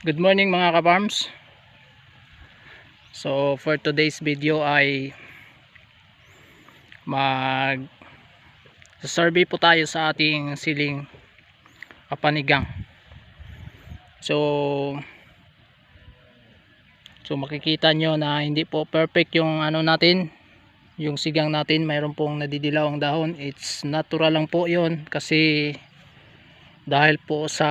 Good morning mga ka-farms. So for today's video ay mag survey po tayo sa ating siling kapanigang. So So makikita nyo na hindi po perfect yung ano natin yung sigang natin. Mayroon pong nadidilaw ang dahon. It's natural lang po yon kasi dahil po sa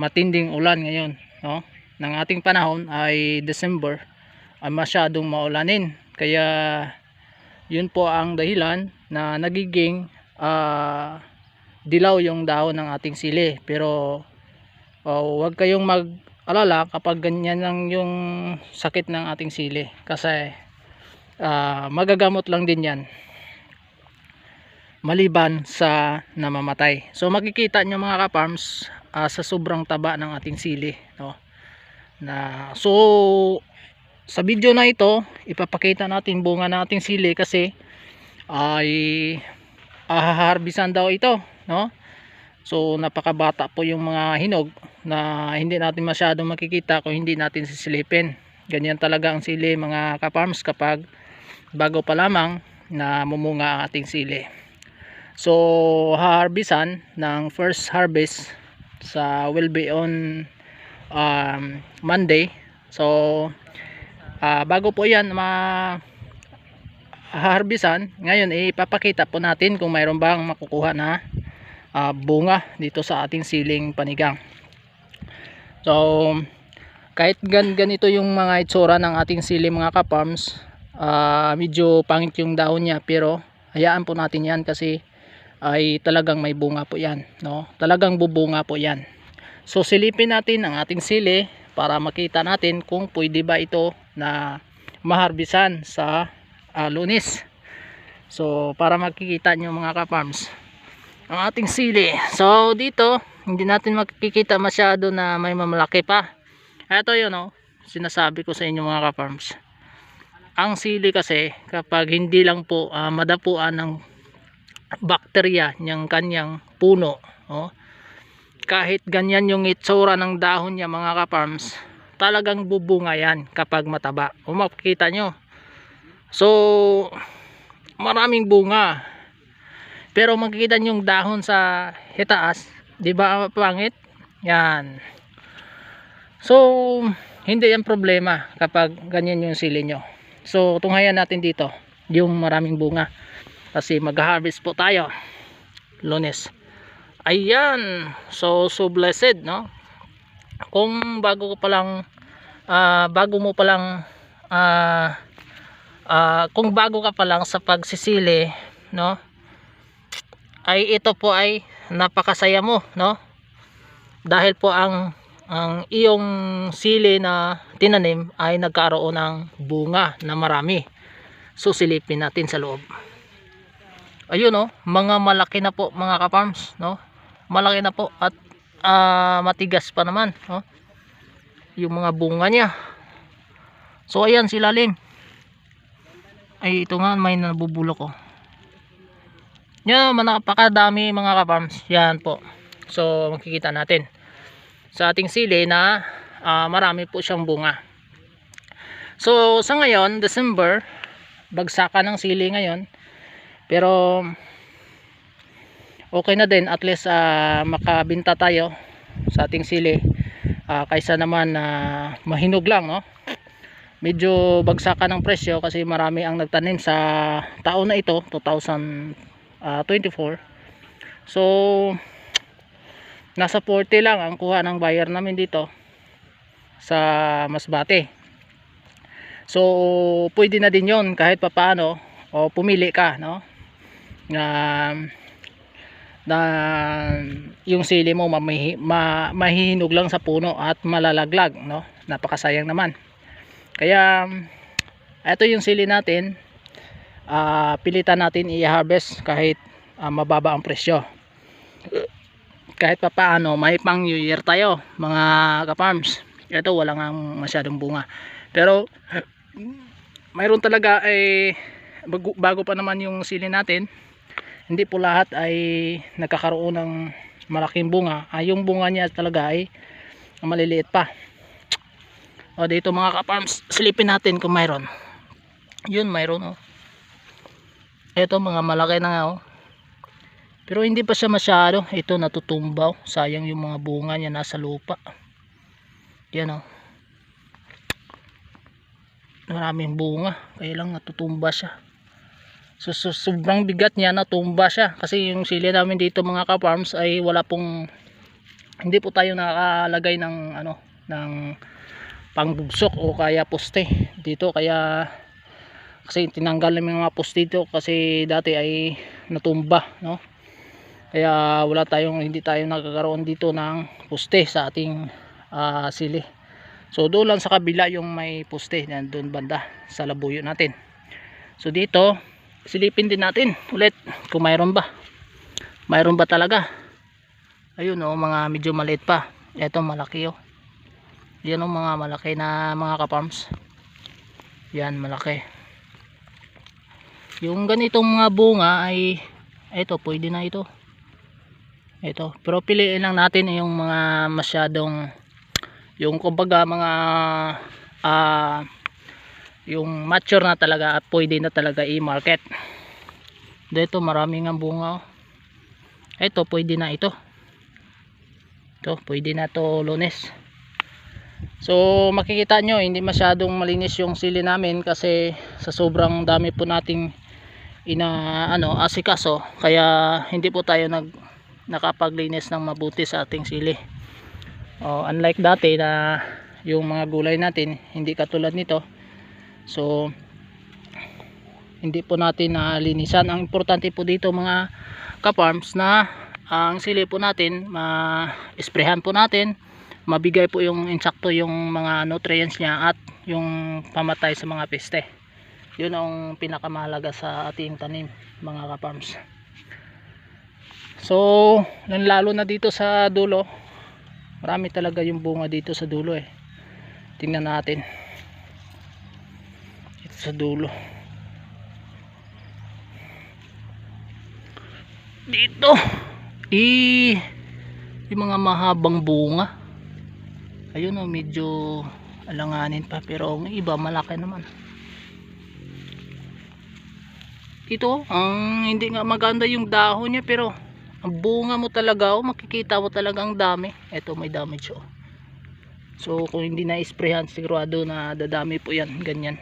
matinding ulan ngayon no? Ng ating panahon ay December ay masyadong maulanin. Kaya yun po ang dahilan na nagiging ah, dilaw yung dahon ng ating sili. Pero oh, huwag kayong mag-alala kapag ganyan lang yung sakit ng ating sili. Kasi ah, magagamot lang din yan maliban sa namamatay. So makikita nyo mga ka-farms ah, sa sobrang taba ng ating sili, no. Na so sa video na ito, ipapakita natin bunga ng ating sili kasi ay ahaharbisan daw ito, no. So napakabata po yung mga hinog na hindi natin masyadong makikita kung hindi natin sisilipin. Ganyan talaga ang sili mga ka-farms kapag bago pa lamang na mumunga ang ating sili. So, harbisan ng first harvest sa will be on um, Monday. So, ah, bago po yan ma harbisan, ngayon ipapakita po natin kung mayroon bang makukuha na ah, bunga dito sa ating siling panigang. So, kahit gan ganito yung mga itsura ng ating sili mga ka-farms, ah, medyo pangit yung dahon niya pero hayaan po natin yan kasi ay talagang may bunga po yan no? Talagang bubunga po yan. So silipin natin ang ating sili para makita natin kung pwede ba ito na maharbisan sa ah, lunis. So para makikita nyo mga ka-farms ang ating sili. So dito hindi natin makikita masyado na may mamalaki pa. Eto yun no? Sinasabi ko sa inyo mga ka-farms. Ang sili kasi kapag hindi lang po ah, madapuan ng bakterya niyang kanyang puno oh. kahit ganyan yung itsura ng dahon niya mga ka-farms talagang bubunga yan kapag mataba. O makikita nyo. So maraming bunga. Pero makikita nyo yung dahon sa hitaas di ba pangit? Yan. So hindi yan problema kapag ganyan yung sili nyo. So tunghayan natin dito yung maraming bunga kasi mag-harvest po tayo. Lunes. Ayan. So so blessed no? Kung bago ko pa lang ah, bago mo pa lang ah, ah, kung bago ka pa lang sa pagsisili no? Ay ito po ay napakasaya mo no? Dahil po ang ang iyong sili na tinanim ay nagkaroon ng bunga na marami. Susilipin natin sa loob ayun oh, mga malaki na po mga ka-farms, no? Malaki na po at ah, matigas pa naman, no? Yung mga bunga niya. So ayan si lalim. Ay ito nga may nabubulok oh. Yan, napakadami mga ka-farms. Yan po. So makikita natin sa ating sili na ah, marami po siyang bunga. So sa ngayon, December, bagsakan ng sili ngayon pero okay na din. At least uh, makabinta tayo sa ating sili. Uh, kaysa naman na uh, mahinog lang no? Medyo bagsakan ng presyo kasi marami ang nagtanim sa taon na ito 2024 so nasa 40 lang ang kuha ng buyer namin dito sa Masbate. So pwede na din yon kahit papaano o pumili ka no na na yung sili mo mamihi, ma, mahihinog lang sa puno at malalaglag no? Napakasayang naman. Kaya ito yung sili natin. Uh, pilitan natin i-harvest kahit uh, mababa ang presyo. Kahit pa paano may pang new year tayo mga ka-farms. Ito wala nga masyadong bunga. Pero mayroon talaga ay eh, bago pa naman yung sili natin hindi po lahat ay nagkakaroon ng malaking bunga. Ay yung bunga niya talaga ay maliliit pa. O dito mga kaparms silipin natin kung mayroon. Yun mayroon oh. Eto mga malaki na nga oh. Pero hindi pa siya masyado. Ito natutumbaw sayang yung mga bunga niya nasa lupa. Yan oh. Maraming bunga. Kaya lang natutumba siya so, so sobrang bigat niya natumba siya. Kasi yung sili namin dito mga ka-farms ay wala pong hindi po tayo nakalagay ng ano ng pangbugsok o kaya poste dito. Kaya kasi tinanggal namin mga poste dito kasi dati ay natumba no? Kaya wala tayong hindi tayo nagkakaroon dito ng poste sa ating ah, sili. So doon lang sa kabila yung may poste. Doon banda sa labuyo natin. So dito silipin din natin ulit kung mayroon ba. Mayroon ba talaga? Ayun oh mga medyo maliit pa. Eto malaki oh. Yan oh mga malaki na mga kaparms yan malaki. Yung ganitong mga bunga ay ito pwede na ito. Ito pero piliin lang natin yung mga masyadong yung kumbaga mga ah yung mature na talaga at pwede na talaga i-market. Dito marami nga bunga oh. ito pwede na ito. Ito pwede na to lunes. So makikita nyo hindi masyadong malinis yung sili namin kasi sa sobrang dami po nating ina ano asikaso. Kaya hindi po tayo nag nakapaglinis ng mabuti sa ating sili. Oh, unlike dati na yung mga gulay natin hindi katulad nito so hindi po natin nalinisan. Ang importante po dito mga ka-farms na ang sili po natin ma-sprayhan po natin mabigay po yung insakto yung mga nutrients niya at yung pamatay sa mga peste. Yun ang pinakamahalaga sa ating tanim mga ka-farms. So lalo na dito sa dulo marami talaga yung bunga dito sa dulo eh. Tingnan natin sa dulo. Dito. I yung mga mahabang bunga. Ayun o medyo alanganin pa pero ang iba malaki naman. Ito ang hindi nga maganda yung dahon niya pero ang bunga mo talaga oh, makikita mo talaga ang dami. Ito may damage oh. so kung hindi na isprayhan sigurado na dadami po yan ganyan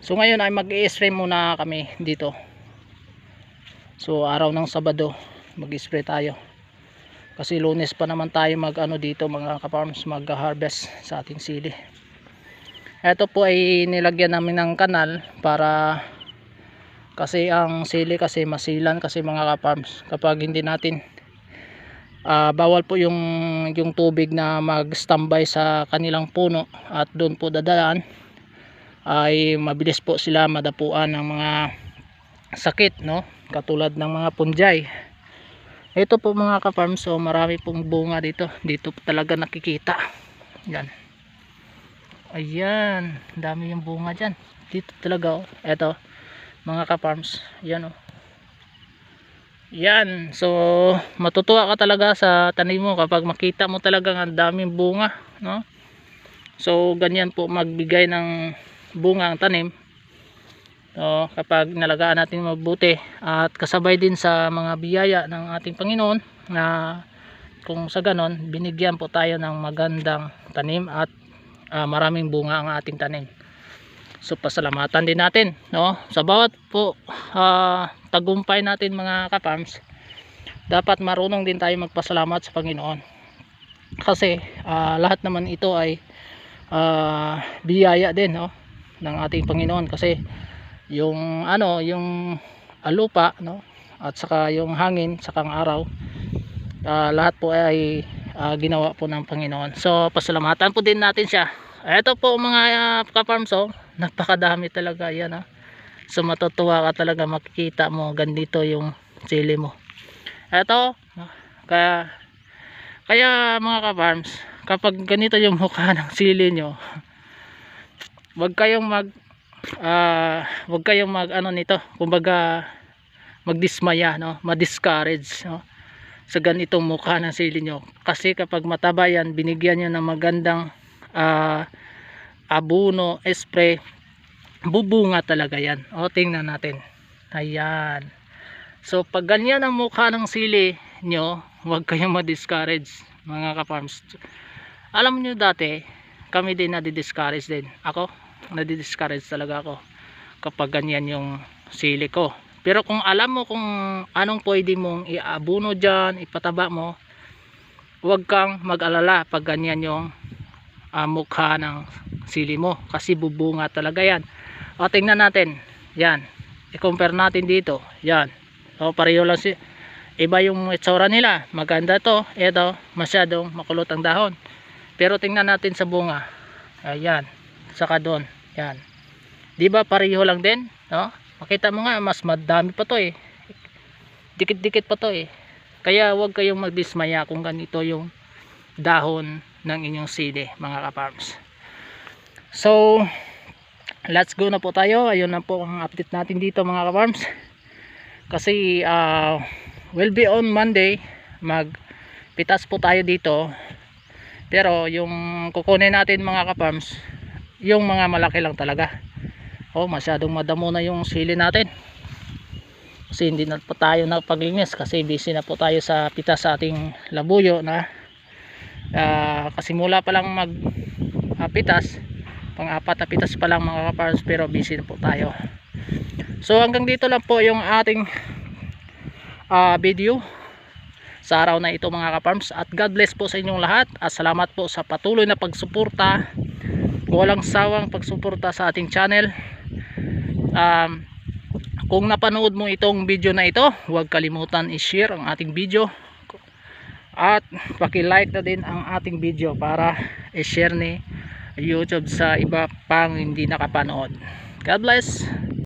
so ngayon ay mag spray muna kami dito. So araw ng sabado mag spray tayo. Kasi lunes pa naman tayo mag ano dito mga kaparms mag harvest sa ating sili. Ito po ay nilagyan namin ng kanal para kasi ang sili kasi masilan kasi mga kaparms kapag hindi natin ah, bawal po yung yung tubig na mag standby sa kanilang puno at doon po dadaan ay mabilis po sila madapuan ng mga sakit no? Katulad ng mga punjay. Ito po mga ka-farm so marami pong bunga dito. Dito talaga nakikita. Yan. Ayan dami yung bunga dyan. Dito talaga oh. Eto mga ka-farms yan oh. Yan so matutuwa ka talaga sa tanim mo kapag makita mo talaga ang daming bunga no? So ganyan po magbigay ng bunga ang tanim So, kapag nalagaan natin mabuti at kasabay din sa mga biyaya ng ating Panginoon na kung sa ganon binigyan po tayo ng magandang tanim at ah, maraming bunga ang ating tanim. So pasalamatan din natin no sa bawat po ah, tagumpay natin mga kaparms dapat marunong din tayo magpasalamat sa Panginoon. Kasi ah, lahat naman ito ay ah, biyaya din no ng ating Panginoon. Kasi yung ano yung ah, lupa no at saka yung hangin saka ang araw ah, lahat po ay ah, ginawa po ng Panginoon. So pasalamatan po din natin siya. Eto po mga uh, ka-farms oh, napakadami talaga yan ah. so matutuwa ka talaga makikita mo ganito yung sili mo. Eto kaya kaya mga ka-farms kapag ganito yung mukha ng sili nyo wag kayong mag ah wag kayong mag ano nito kumbaga magdismaya no? Ma-discourage no? Sa ganitong mukha ng sili nyo. Kasi kapag mataba yan binigyan nyo ng magandang ah, abuno spray bubunga talaga yan. O tingnan natin. Ayan. So pag ganyan ang mukha ng sili nyo huwag kayong ma-discourage mga ka-farms. Alam nyo dati kami din nadi-discourage din. Ako nadi-discourage talaga ako kapag ganyan yung sili ko. Pero kung alam mo kung anong pwede mong iabuno dyan ipataba mo huwag kang mag-alala pag ganyan yung ah, mukha ng sili mo. Kasi bubunga talaga yan. O tingnan natin. Yan. I-compare natin dito. Yan. O pareho lang si iba yung itsura nila. Maganda to. Ito masyadong makulot ang dahon pero tingnan natin sa bunga. Ayan. Saka doon. Yan. Di ba pareho lang din? No? Makita mo nga mas madami pa to eh. Dikit dikit pa to eh. Kaya huwag kayong magdismaya kung ganito yung dahon ng inyong sili mga kaparms so let's go na po tayo. Ayun na po ang update natin dito mga kaparms kasi uh, will be on Monday. Mag pitas po tayo dito pero yung kukunin natin mga kaparms yung mga malaki lang talaga. Oh masyadong madamo na yung sili natin. Kasi hindi na po tayo nagpaglinis kasi busy na po tayo sa pitas sa ating labuyo na ah, kasi mula pa lang mag ah, pitas pang apat na pitas pa lang mga kaparms pero busy na po tayo. So hanggang dito lang po yung ating ah, video sa araw na ito mga kaparms at God bless po sa inyong lahat. At salamat po sa patuloy na pagsuporta. Walang sawang pagsuporta sa ating channel. Um, kung napanood mo itong video na ito huwag kalimutan i-share ang ating video. At paki-like na din ang ating video para i-share ni YouTube sa iba pang hindi nakapanood. God bless